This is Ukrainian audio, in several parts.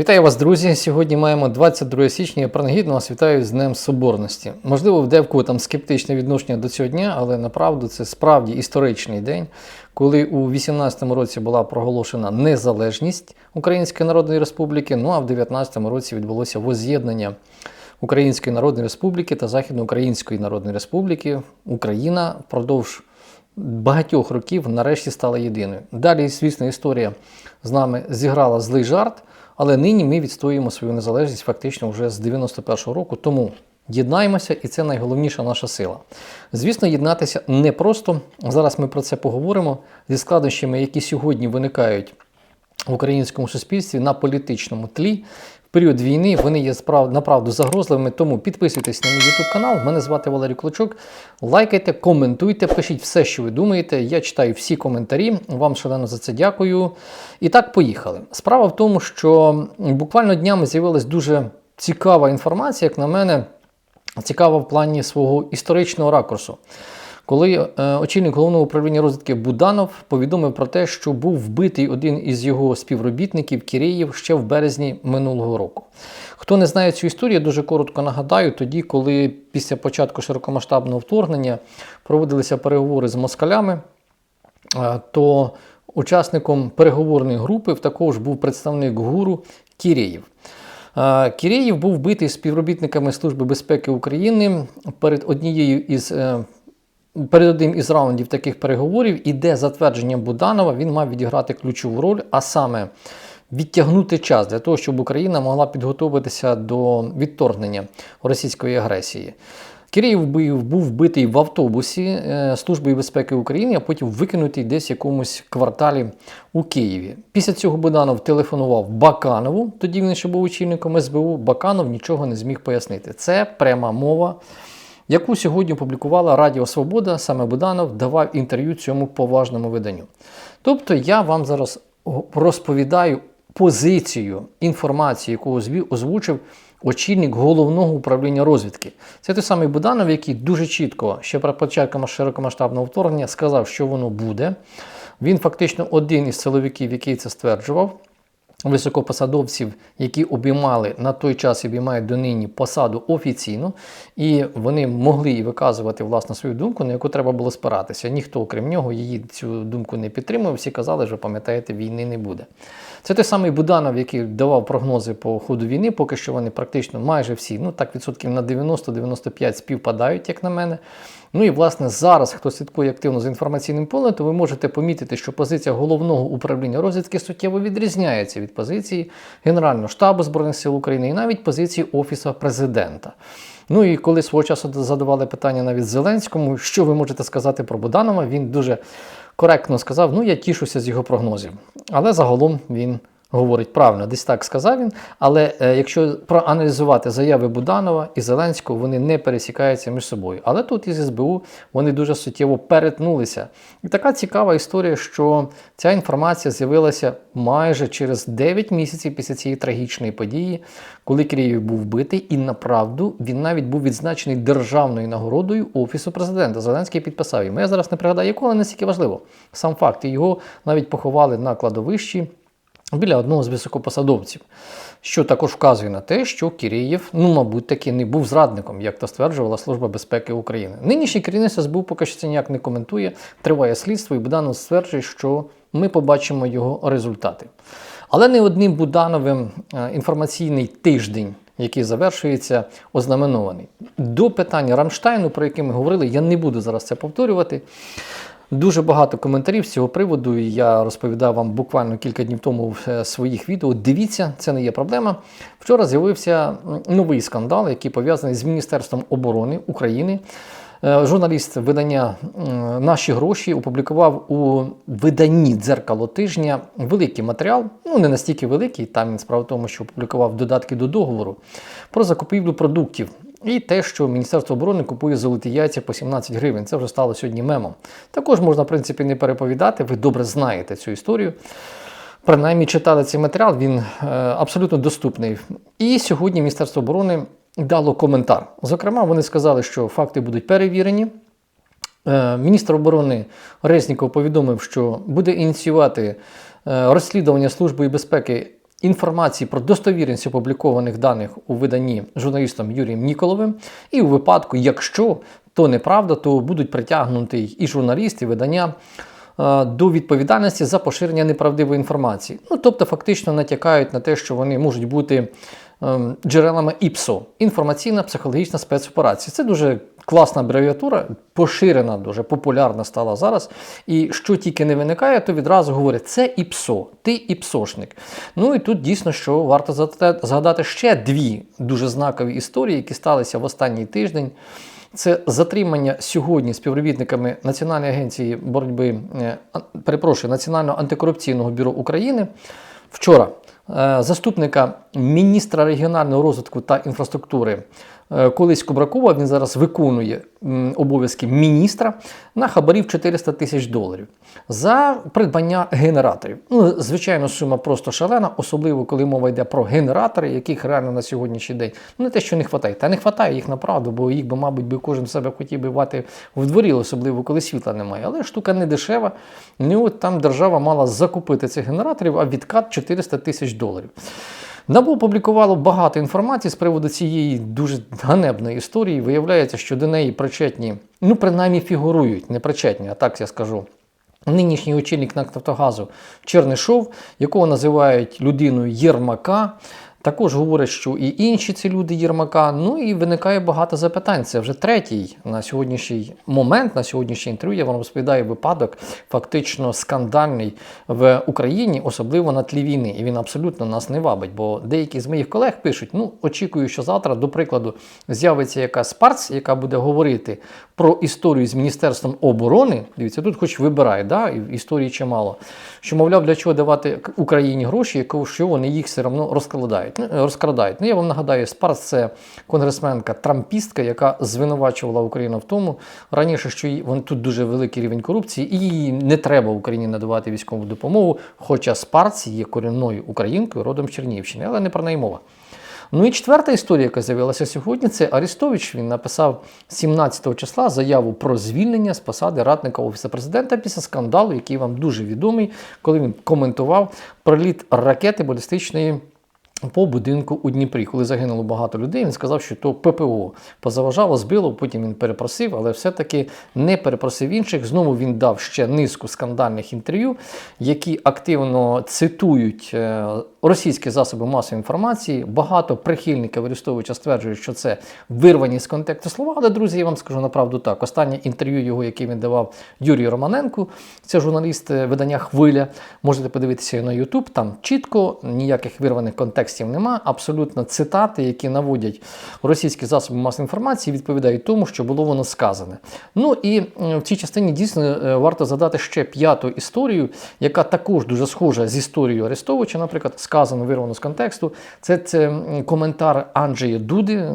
Вітаю вас, друзі! Сьогодні маємо 22 січня. Я принагідно вас вітаю з Днем Соборності. Можливо, в девку там скептичне відношення до цього дня, але направду це справді історичний день, коли у 18-му році була проголошена незалежність Української Народної Республіки. Ну а в 19-му році відбулося воз'єднання Української Народної Республіки та Західноукраїнської Народної Республіки. Україна впродовж багатьох років нарешті стала єдиною. Далі, звісно, історія з нами зіграла злий жарт, але нині ми відстоюємо свою незалежність фактично вже з 91-го року. Тому єднаємося, і це найголовніша наша сила. Звісно, єднатися не просто. Зараз ми про це поговоримо зі складнощами, які сьогодні виникають в українському суспільстві на політичному тлі. Період війни вони є справ... направду загрозливими, тому підписуйтесь на мій YouTube канал. Мене звати Валерій Клочок. Лайкайте, коментуйте, пишіть все, що ви думаєте. Я читаю всі коментарі. Вам шалено за це дякую. І так, поїхали. Справа в тому, що буквально днями з'явилась дуже цікава інформація, як на мене, цікава в плані свого історичного ракурсу коли е, очільник головного управління розвідки Буданов повідомив про те, що був вбитий один із його співробітників Киреєв ще в березні минулого року. Хто не знає цю історію, я дуже коротко нагадаю, тоді, коли після початку широкомасштабного вторгнення проводилися переговори з москалями, е, то учасником переговорної групи також був представник гуру Киреєв. Е, Киреєв був вбитий співробітниками Служби безпеки України перед однією із перед одним із раундів таких переговорів іде затвердження Буданова, він мав відіграти ключову роль, а саме відтягнути час для того, щоб Україна могла підготуватися до відторгнення російської агресії. Киріїв був вбитий в автобусі е, Служби безпеки України, а потім викинутий десь в якомусь кварталі у Києві. Після цього Буданов телефонував Баканову, тоді він ще був очільником СБУ. Баканов нічого не зміг пояснити. Це пряма мова яку сьогодні опублікувала Радіо Свобода, саме Буданов давав інтерв'ю цьому поважному виданню. Тобто я вам зараз розповідаю позицію інформації, яку озвучив очільник головного управління розвідки. Це той самий Буданов, який дуже чітко ще про початку широкомасштабного вторгнення сказав, що воно буде. Він фактично один із силовиків, який це стверджував високопосадовців, які обіймали на той час і обіймають донині посаду офіційно, і вони могли виказувати власне свою думку, на яку треба було спиратися. Ніхто, окрім нього, її цю думку не підтримував. Всі казали, що пам'ятаєте, війни не буде. Це той самий Буданов, який давав прогнози по ходу війни, поки що вони практично майже всі, ну так відсотків на 90-95 співпадають, як на мене. Ну і власне зараз, хто слідкує активно з інформаційним полем, то ви можете помітити, що позиція головного управління розвідки суттєво відрізняється від позиції Генерального штабу Збройних сил України і навіть позиції Офісу президента. Ну і коли свого часу задавали питання навіть Зеленському, що ви можете сказати про Буданова, він дуже коректно сказав: ну я тішуся з його прогнозів. Але загалом він говорить правильно, десь так сказав він. Але е, якщо проаналізувати заяви Буданова і Зеленського, вони не пересікаються між собою. Але тут із СБУ вони дуже суттєво перетнулися. І така цікава історія, що ця інформація з'явилася майже через 9 місяців після цієї трагічної події, коли Київ був вбитий, і направду він навіть був відзначений державною нагородою Офісу президента. Зеленський підписав йому. Я зараз не пригадаю, якого настільки важливо. Сам факт, його навіть поховали на кладовищі біля одного з високопосадовців, що також вказує на те, що Кирієв, ну, мабуть, таки не був зрадником, як то стверджувала Служба безпеки України. Нинішній керівництво СБУ поки що це ніяк не коментує, триває слідство, і Буданов стверджує, що ми побачимо його результати. Але не одним Будановим е, інформаційний тиждень. Який завершується ознаменований. До питання Рамштайну, про яке ми говорили, я не буду зараз це повторювати. Дуже багато коментарів з цього приводу. Я розповідав вам буквально кілька днів тому в е, своїх відео. Дивіться, це не є проблема. Вчора з'явився новий скандал, який пов'язаний з Міністерством оборони України. Е, журналіст видання Наші гроші опублікував у виданні дзеркало тижня великий матеріал, ну не настільки великий, там він справа в тому, що опублікував додатки до договору про закупівлю продуктів і те, що Міністерство оборони купує золоті яйця по 17 гривень, це вже стало сьогодні мемом. Також можна, в принципі, не переповідати, ви добре знаєте цю історію. Принаймні читали цей матеріал, він е, абсолютно доступний. І сьогодні Міністерство оборони дало коментар. Зокрема, вони сказали, що факти будуть перевірені. Е, міністр оборони Резніков повідомив, що буде ініціювати е, розслідування Служби безпеки інформації про достовірність опублікованих даних у виданні журналістом Юрієм Ніколовим. І у випадку, якщо то неправда, то будуть притягнуті і журналісти, і видання е, до відповідальності за поширення неправдивої інформації. Ну, тобто, фактично натякають на те, що вони можуть бути ем, джерелами ІПСО інформаційна психологічна спецоперація. Це дуже класна абревіатура, поширена, дуже популярна стала зараз. І що тільки не виникає, то відразу говорять, це ІПСО, ти ІПСОшник. Ну і тут дійсно що варто згадати- ще дві дуже знакові історії, які сталися в останній тиждень. Це затримання сьогодні співробітниками Національної агенції боротьби, е, перепрошую, Національного антикорупційного бюро України. Вчора е, заступника міністра регіонального розвитку та інфраструктури колись Кубракова, він зараз виконує обов'язки міністра на хабарів 400 тисяч доларів за придбання генераторів. Ну, звичайно, сума просто шалена, особливо коли мова йде про генератори, яких реально на сьогоднішній день ну, не те, що не вистачає. Та не вистачає їх направду, бо їх би, мабуть, би кожен себе хотів би мати в дворі, особливо коли світла немає. Але штука не дешева. Ну, там держава мала закупити цих генераторів, а відкат 400 тисяч доларів. НАБУ опублікувало багато інформації з приводу цієї дуже ганебної історії. Виявляється, що до неї причетні, ну принаймні фігурують, не причетні, а так я скажу. Нинішній очільник НАК Нафтогазу Чернишов, якого називають людиною Єрмака. Також говорять, що і інші ці люди Єрмака. Ну і виникає багато запитань. Це вже третій на сьогоднішній момент, на сьогоднішній інтерв'ю. Я вам розповідаю випадок, фактично скандальний в Україні, особливо на тлі війни. І він абсолютно нас не вабить. Бо деякі з моїх колег пишуть: ну очікую, що завтра, до прикладу, з'явиться якась парц, яка буде говорити про історію з Міністерством оборони. Дивіться, тут хоч вибирай, да, і історії чимало. Що, мовляв, для чого давати Україні гроші, якщо вони їх все одно розкладають, ну, розкрадають. Ну, я вам нагадаю, Спарс це конгресменка Трампістка, яка звинувачувала Україну в тому раніше, що вон тут дуже великий рівень корупції, і їй не треба Україні надавати військову допомогу. Хоча Спарц є корінною українкою родом з Чернігівщини, але не про неї мова. Ну і четверта історія, яка з'явилася сьогодні, це Арестович. Він написав 17 числа заяву про звільнення з посади радника офісу президента після скандалу, який вам дуже відомий, коли він коментував приліт ракети балістичної. По будинку у Дніпрі, коли загинуло багато людей, він сказав, що то ППО позаважало, збило. Потім він перепросив, але все-таки не перепросив інших. Знову він дав ще низку скандальних інтерв'ю, які активно цитують е, російські засоби масової інформації. Багато прихильників Арестовича стверджують, що це вирвані з контексту слова. Але друзі, я вам скажу направду так. Останнє інтерв'ю його, яке він давав Юрію Романенку, це журналіст е, видання Хвиля. Можете подивитися на YouTube. Там чітко ніяких вирваних контекстів нема. Абсолютно цитати, які наводять російські засоби масової інформації, відповідають тому, що було воно сказане. Ну і в цій частині дійсно е, варто задати ще п'яту історію, яка також дуже схожа з історією Арестовича, наприклад, сказано вирвано з контексту. Це, це коментар Анджея Дуди,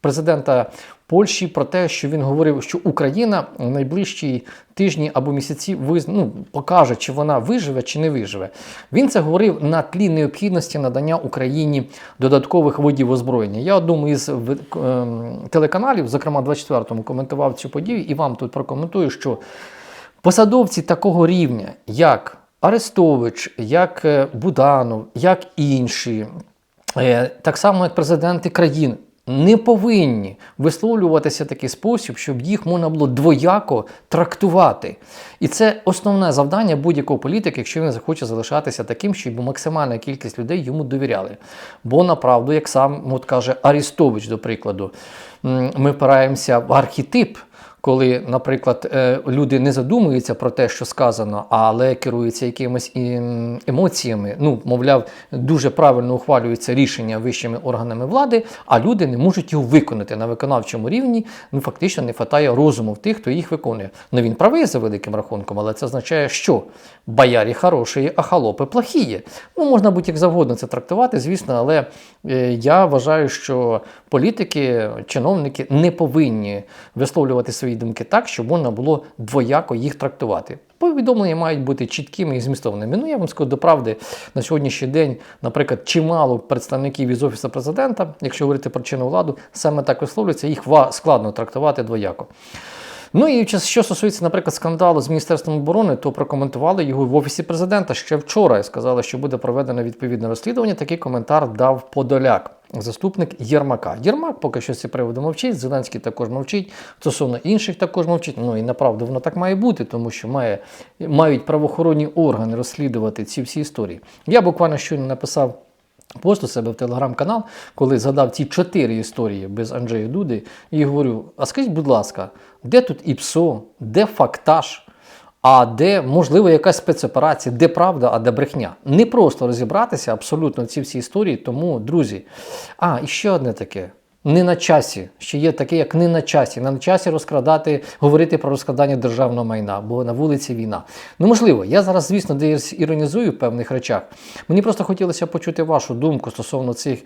президента Польщі, про те, що він говорив, що Україна в найближчі тижні або місяці виз... ну, покаже, чи вона виживе, чи не виживе. Він це говорив на тлі необхідності надання Україні додаткових видів озброєння. Я одному із ем, телеканалів, зокрема 24-му, коментував цю подію і вам тут прокоментую, що посадовці такого рівня, як Арестович, як е, Буданов, як інші, е, так само як президенти країн. Не повинні висловлюватися в такий спосіб, щоб їх можна було двояко трактувати. І це основне завдання будь-якого політика, якщо він захоче залишатися таким, щоб максимальна кількість людей йому довіряли. Бо направду, як сам от каже Арістович, до прикладу, ми впираємося в архетип коли, наприклад, е, люди не задумуються про те, що сказано, але керуються якимись ем, емоціями. Ну, мовляв, дуже правильно ухвалюються рішення вищими органами влади, а люди не можуть його виконати на виконавчому рівні. Ну, фактично не вистачає розуму в тих, хто їх виконує. Ну він правий за великим рахунком, але це означає, що боярі хороші, а холопи плохі. Ну, можна будь-як завгодно це трактувати, звісно, але е, я вважаю, що політики, чиновники не повинні висловлювати свої думки так, щоб можна було двояко їх трактувати. Повідомлення мають бути чіткими і змістовними. Ну, я вам скажу до правди, на сьогоднішній день, наприклад, чимало представників із Офісу президента, якщо говорити про чинну владу, саме так висловлюються, їх складно трактувати двояко. Ну і що стосується, наприклад, скандалу з Міністерством оборони, то прокоментували його в офісі президента ще вчора. і Сказали, що буде проведено відповідне розслідування. Такий коментар дав Подоляк, заступник Єрмака. Єрмак поки що ці приводу мовчить. Зеленський також мовчить. Стосовно інших також мовчить. Ну і направду воно так має бути, тому що має, мають правоохоронні органи розслідувати ці всі історії. Я буквально щойно написав. Пост у себе в телеграм-канал, коли згадав ці чотири історії без Анджея Дуди, і говорю: а скажіть, будь ласка, де тут ІПСО, де фактаж, а де, можливо, якась спецоперація, де правда, а де брехня? Не просто розібратися абсолютно ці всі історії. Тому, друзі, а і ще одне таке. Не на часі, ще є таке, як не на часі. Не на часі розкрадати, говорити про розкрадання державного майна, бо на вулиці війна. Ну можливо, я зараз, звісно, десь іронізую в певних речах. Мені просто хотілося почути вашу думку стосовно цих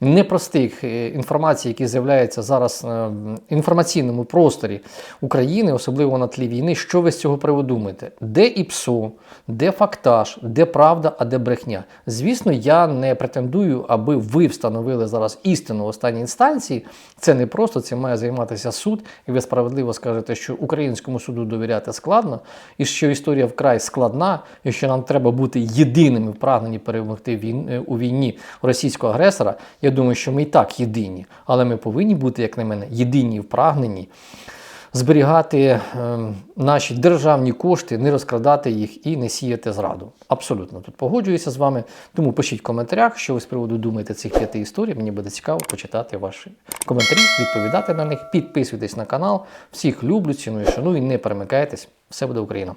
непростих е, інформацій, які з'являються зараз е, в інформаційному просторі України, особливо на тлі війни. Що ви з цього приводу? Де ІПСО, де фактаж, де правда, а де брехня? Звісно, я не претендую, аби ви встановили зараз істину в останній інстанції. Це не просто, це має займатися суд, і ви справедливо скажете, що українському суду довіряти складно, і що історія вкрай складна, і що нам треба бути єдиними в прагненні перемогти е, у війні російського агресора. Я думаю, що ми і так єдині, але ми повинні бути, як на мене, єдині в прагненні зберігати ем, наші державні кошти, не розкрадати їх і не сіяти зраду. Абсолютно тут погоджуюся з вами. Тому пишіть в коментарях, що ви з приводу думаєте цих п'яти історій. Мені буде цікаво почитати ваші коментарі, відповідати на них. Підписуйтесь на канал. Всіх люблю, ціную, шаную, не перемикайтесь. Все буде Україна!